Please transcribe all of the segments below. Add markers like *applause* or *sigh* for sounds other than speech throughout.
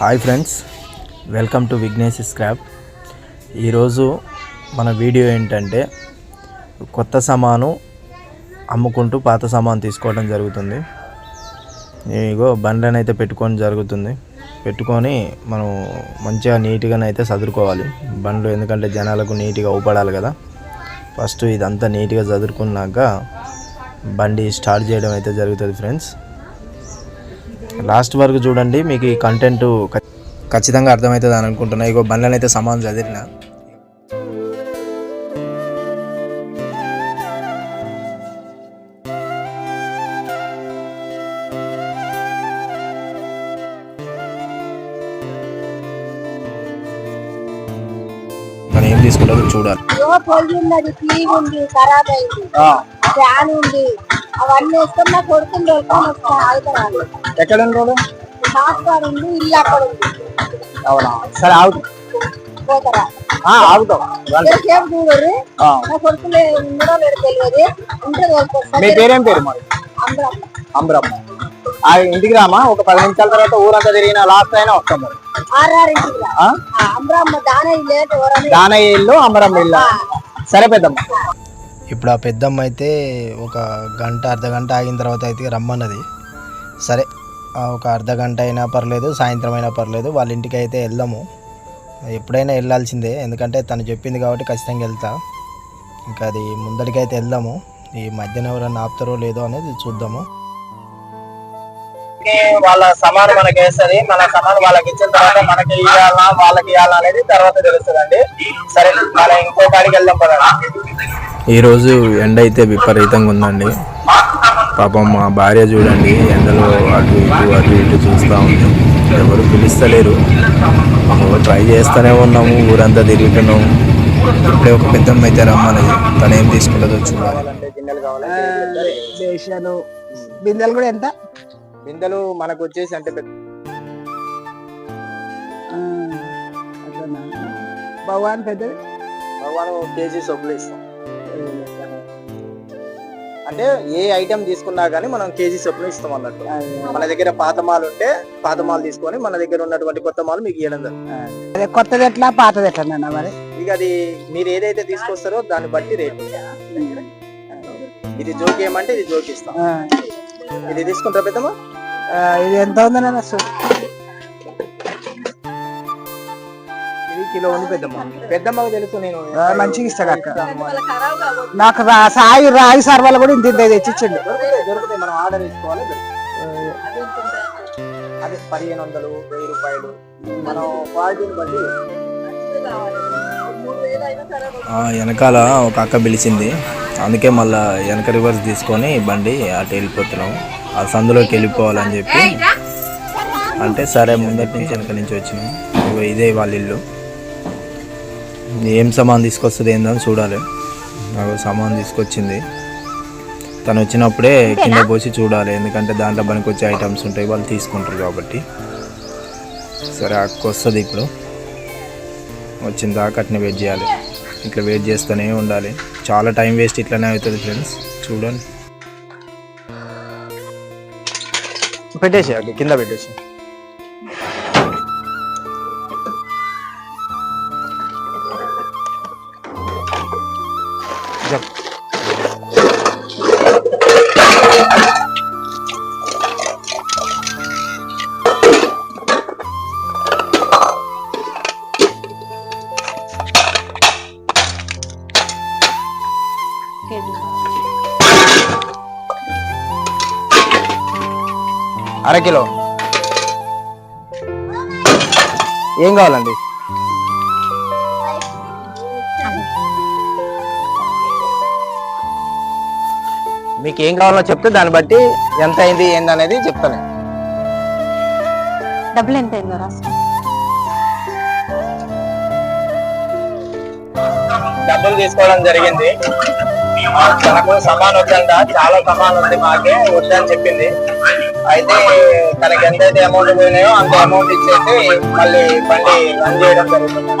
Hi friends welcome to Vignesh scrap. ఈరోజు మన video ఏంటంటే కొత్త సామాను అమ్ముకుంటూ పాత సామాను తీసుకోవడం జరుగుతుంది. ఇగో బండ్లను అయితే పెట్టుకోవడం జరుగుతుంది. పెట్టుకొని మనం మంచిగా నీట్గానైతే చదువుకోవాలి బండ్లు ఎందుకంటే జనాలకు నీట్గా ఊపడాలి కదా. ఫస్ట్ ఇదంతా నీట్గా చదువుకున్నాక బండి స్టార్ట్ చేయడం అయితే జరుగుతుంది ఫ్రెండ్స్. లాస్ట్ వరకు చూడండి మీకు ఈ కంటెంట్ ఖచ్చితంగా అర్థమవుతుంది అని అనుకుంటున్నా. ఇగో బండ్లను అయితే సమానం చదివిన. మనం ఏం తీసుకుంటారో చూడాలి. ఏవో పొయ్యి ఉన్నది టీవీ ఉంది ఖరాబ్ అయింది ఫ్యాన్ ఉంది అవన్నీ వేసుకొని నా కొడుకుని దొరుకుని వస్తాను ఆగుతాను. ఎక్కడ ఉంది ఇల్లు అక్కడ అవునా? సరే ఆగుతాం. మీ పేరేం పేరు మరి? అందరం అమరమ్మ ఆ ఇంటికి రామా? ఒక పది నిమిషాల తర్వాత ఊరంతా తిరిగిన లాస్ట్ అయినా వస్తాం మరి. దానయ్య ఇల్లు అమరమ్మ ఇల్లు. సరే పెద్దమ్మ. ఇప్పుడు ఆ పెద్దమ్మ అయితే ఒక గంట అర్ధ గంట ఆగిన తర్వాత అయితే రమ్మన్నది. సరే. ఒక అర్ధ గంట అయినా పర్లేదు సాయంత్రం అయినా పర్లేదు వాళ్ళ ఇంటికి అయితే వెళ్దాము. ఎప్పుడైనా వెళ్ళాల్సిందే ఎందుకంటే తను చెప్పింది కాబట్టి ఖచ్చితంగా వెళ్తా. ఇంకా అది ముందడికి అయితే వెళ్దాము. ఈ మధ్యన ఎవరైనా ఆపుతారో లేదో అనేది చూద్దాము. వాళ్ళ సమానం మనకి వేస్తుంది. మన సమానం వాళ్ళకి ఇచ్చిన తర్వాత మనకి ఇవ్వాలా వాళ్ళకి ఇవ్వాలా అనేది తర్వాత తెలుస్తుందండి. సరే మన ఇంకో కాడికి వెళ్దాం పదండి. ఈరోజు ఎండ అయితే విపరీతంగా ఉందండి. పాపం మా భార్య చూడండి ఎండలో అటు ఇటు అటు ఇటు చూస్తూ ఉంది. ఎవరు పిలుస్తలేరు. ట్రై చేస్తూనే ఉన్నాము ఊరంతా తిరుగుతున్నాము ఇప్పుడే ఒక పెద్దమ్మ అయితే రమ్మన్నది తను ఏం తీసుకుంటుందో చూడాలి. బిందెలు కూడా ఎంత? బిందెలు మనకు వచ్చేసి అంటే పెద్ద? భగవాన్ పెద్దది? భగవాన్ కేజీ సొప్పులు ఇస్తాం. అంటే ఏ ఐటెం తీసుకున్నా గానీ మనం కేజీ సొప్పులు ఇస్తాం అన్నట్టు. మన దగ్గర పాత మాలు ఉంటే పాత మాలు తీసుకొని మన దగ్గర ఉన్నటువంటి కొత్త మాలు మీకు ఇవ్వడం జరుగుతుంది. కొత్తది ఎట్లా పాతది ఎట్లా మరి? ఇక అది మీరు ఏదైతే తీసుకొస్తారో దాన్ని బట్టి రేట్. ఇది జోకి ఏమంటే ఇది జోకి ఇస్తాం. ఇది తీసుకుంటారా పెద్దమ్మా? ఇది ఎంత ఉంది కిలో ఉంది పెద్దమ్మ. పెద్దమ్మకు తెలుసు నేను. మంచిగా ఇస్తాడు అక్క. నాకు రా- సాయి రాయి సర్వాలు కూడా ఇంత ఇంత తెచ్చిచ్చిండు. దొరుకుతాయి దొరుకుతాయి. మనం ఆర్డర్ ఇచ్చుకోవాలి దొరుకుతాయి. అదే పదిహేను వందలు వెయ్యి రూపాయలు. మనం క్వాలిటీని బట్టి ఆ, వెనకాల ఒక అక్క పిలిచింది. అందుకే మళ్ళా వెనక రివర్స్ తీసుకొని బండి అటు వెళ్ళిపోతున్నాం. ఆ సందులోకి వెళ్ళిపోవాలని చెప్పి. అంటే సరే ముందటి నుంచి వెనక నుంచి వచ్చినాం. ఇగో ఇదే వాళ్ళ ఇల్లు. ఏం సామాన్ తీసుకొస్తుంది ఏందో అని చూడాలి. నాకు సామాన్ తీసుకొచ్చింది. తను వచ్చినప్పుడే కింద పోసి చూడాలి. ఎందుకంటే దాంట్లో పనికి వచ్చే ఐటమ్స్ ఉంటాయి వాళ్ళు తీసుకుంటారు కాబట్టి. సరే అక్క వస్తుంది ఇప్పుడు. వచ్చిన దాకా అట్నే వెయిట్ చేయాలి. ఇట్లా వెయిట్ చేస్తూనే ఉండాలి. చాలా టైం వేస్ట్ ఇట్లానే అవుతుంది ఫ్రెండ్స్ చూడండి. పెట్టేసి అక్కడ కింద పెట్టేసి అర కిలో. ఏం కావాలండి? మీకు ఏం కావాలో చెప్తే దాన్ని బట్టి ఎంత అయింది ఏంది అనేది చెప్తాను. డబ్బులు ఎంత అయిందో రాసు డబ్బులు తీసుకోవడం జరిగింది. తనకు సమాన్ వచ్చిందా? చాలా సమానం ఉంది మాకే వద్దని చెప్పింది. అయితే తనకి ఎంతైతే అమౌంట్ పోయినాయో అంత అమౌంట్ ఇచ్చేసి మళ్ళీ బండి రన్ చేయడం జరుగుతుంది.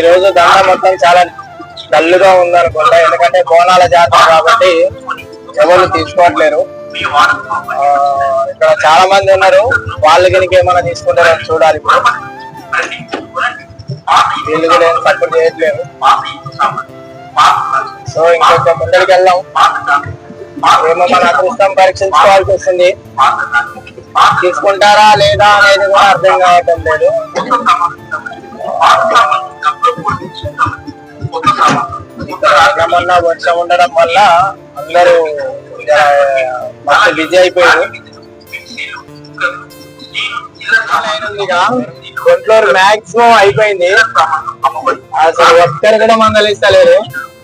ఈ రోజు దండ మొత్తం చాలా డల్లుగా ఉందనుకుంటా. ఎందుకంటే బోనాల జాతర కాబట్టి ఎవరు తీసుకోవట్లేరు. ఇక్కడ చాలా మంది ఉన్నారు. వాళ్ళు కనుక ఏమైనా తీసుకుంటారో చూడాలి ఇప్పుడు. వీళ్ళు కూడా ఏం సపోర్ట్ చేయట్లేరు. సో ఇంకొక ముందరికి వెళ్దాం. ఏమో మన అదృష్టం పరీక్షించుకోవాల్సి వస్తుంది. తీసుకుంటారా లేదా అనేది కూడా అర్థం కావటం లేదు. మొన్న వర్షం ఉండడం వల్ల అందరూ మస్తు బిజీ అయిపోయారు. గుంటూరు మాక్సిమం అయిపోయింది. అసలు ఒక్కరు కూడా మందలిస్తలేరు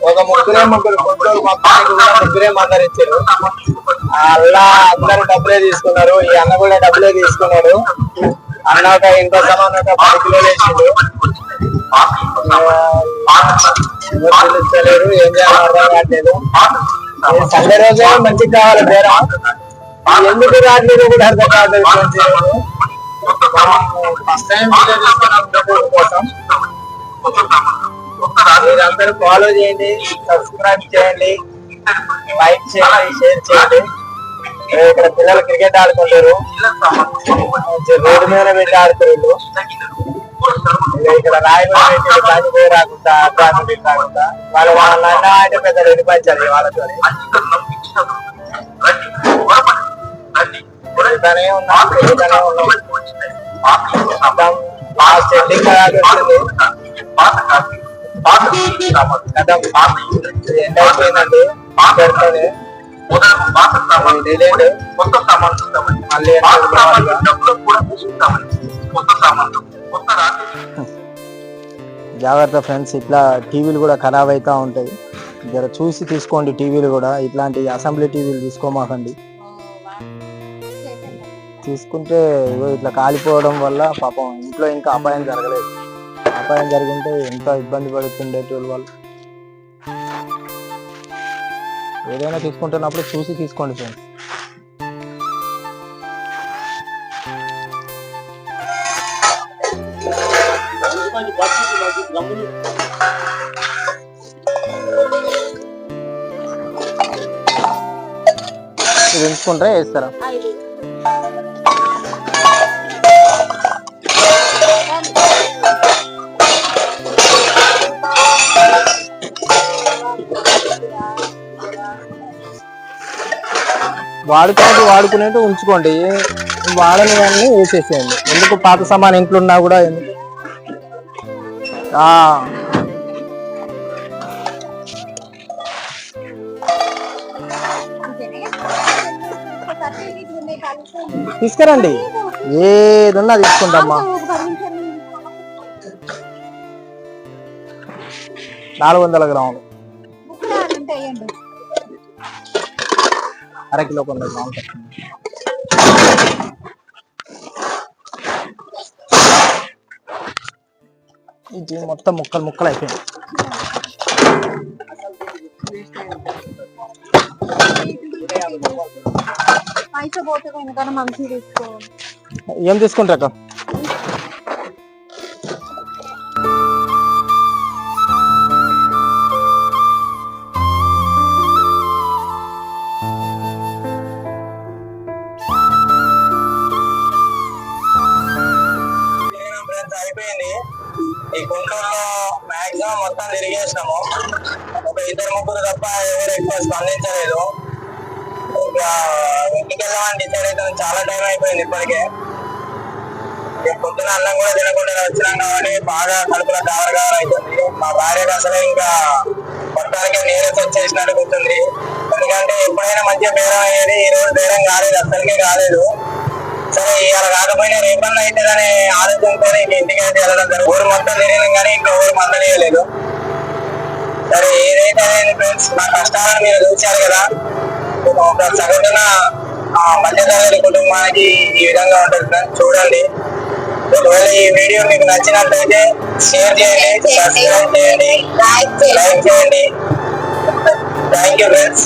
ఒక ముగ్గురే ముగ్గురు గుంటూరు మొత్తానికి కూడా ముగ్గురే మందలిచ్చారు అలా అందరు డబ్బులే తీసుకున్నారు. ఈ అన్న కూడా డబ్బులే తీసుకున్నాడు. అన్న ఒక ఇంకో సమానం ఒక పది కిలోలు వేసిండు. తెలుస్తలేరు ఏం చేయాలో అర్థం కావట్లేదు సండే రోజే మంచిగా కావాలి బేరం ఎందుకు రావట్లేదు కూడా అర్థం కావట్లేదు మంచి రోజు ఫస్ట్ టైం కోసం మీరందరూ ఫాలో చేయండి సబ్స్క్రైబ్ చేయండి లైక్ చేయండి షేర్ చేయండి. ఇక్కడ పిల్లలు క్రికెట్ ఆడుకుంటారు. మంచి రోడ్డు మీద పెట్టి ఆడుతారు ఇక ఇక్కడ రాయబడి పెట్టి దాని పోయి రాకుండా అట్లా పెట్టి రాకుండా వాళ్ళ వాళ్ళ అన్న అంటే పెద్ద రెడ్డి పంచాలి వాళ్ళతో తిరుగుతానే ఉన్నాం తిరుగుతానే ఉన్నాం మొత్తం లాస్ట్ ఎండింగ్ వచ్చింది కథం ఎండ్ అయిపోయిందండి పెడతానే డిలేడ్ మళ్ళీ *laughs* జాగ్రత్త ఫ్రెండ్స్ ఇట్లా టీవీలు కూడా ఖరాబ్ అవుతూ ఉంటాయి. జర చూసి తీసుకోండి టీవీలు కూడా. ఇట్లాంటి అసెంబ్లీ టీవీలు తీసుకోమాకండి. తీసుకుంటే ఇట్లా కాలిపోవడం వల్ల పాపం ఇంట్లో ఇంకా అపాయం జరగలేదు. అపాయం జరుగుంటే ఎంత ఇబ్బంది పడుతుండేటోళ్ళు వాళ్ళు. ఏదైనా తీసుకుంటున్నప్పుడు చూసి తీసుకోండి ఫ్రెండ్స్. ఇది ఉంచుకుంటే వేస్తారా? ఐదు వాడుకునేది వాడుకునేట్టు ఉంచుకోండి. వాడని అన్ని వేసేసేయండి. ఎందుకు పాత సామాన్ ఇంట్లో ఉన్నా కూడా ఎందుకు తీసుకురండి. ఏదున్నా తీసుకుంటామ్మా. నాలుగు వందల గ్రాములు. అర కిలో కొంద గ్రాములు. ఇది మొత్తం ముక్కలు ముక్కలు అయిపోయింది ఏం తీసుకుంటారు అక్క? అయిపోయింది ఈ గుంటూరులో మాక్సిమం మొత్తం తిరిగేసినాము. ఒక ఇద్దరు ముగ్గురు తప్ప ఎవరు ఎక్కువ స్పందించలేదు. ఇంకా ఇంటికి వెళ్ళామని డిసైడ్ అయితే చాలా టైం అయిపోయింది ఇప్పటికే. పొద్దున అన్నం కూడా తినకుండా వచ్చినాం కాబట్టి బాగా కడుపులో కావాలి కావర మా భార్యకు అసలు ఇంకా మొత్తానికి నీరస్ వచ్చేసినట్టు కూర్చుంది ఎందుకంటే ఎప్పుడైనా మంచిగా బేరం అయ్యేది ఈ రోజు బేరం కాలేదు అసలుకే కాలేదు. సరే ఇవాళ కాకపోయినా రేపన్నా అవుతుందనే ఆలోచనతో ఇంక ఇంటికి అయితే వెళ్ళడం జరిగింది. ఊరు మొత్తం తిరిగినాం కానీ ఇంకా ఊరు మందలేదు సరే ఏదైతే ఫ్రెండ్స్ నా కష్టాలను మీరు చూశారు కదా? ఒక సగటున ఆ, మధ్యతరగతి కుటుంబానికి ఈ విధంగా ఉంటుంది ఫ్రెండ్స్. చూడండి. ఒకవేళ ఈ వీడియో మీకు నచ్చినట్లయితే షేర్ చేయండి సబ్స్క్రైబ్ చేయండి లైక్ చేయండి. Thank you friends.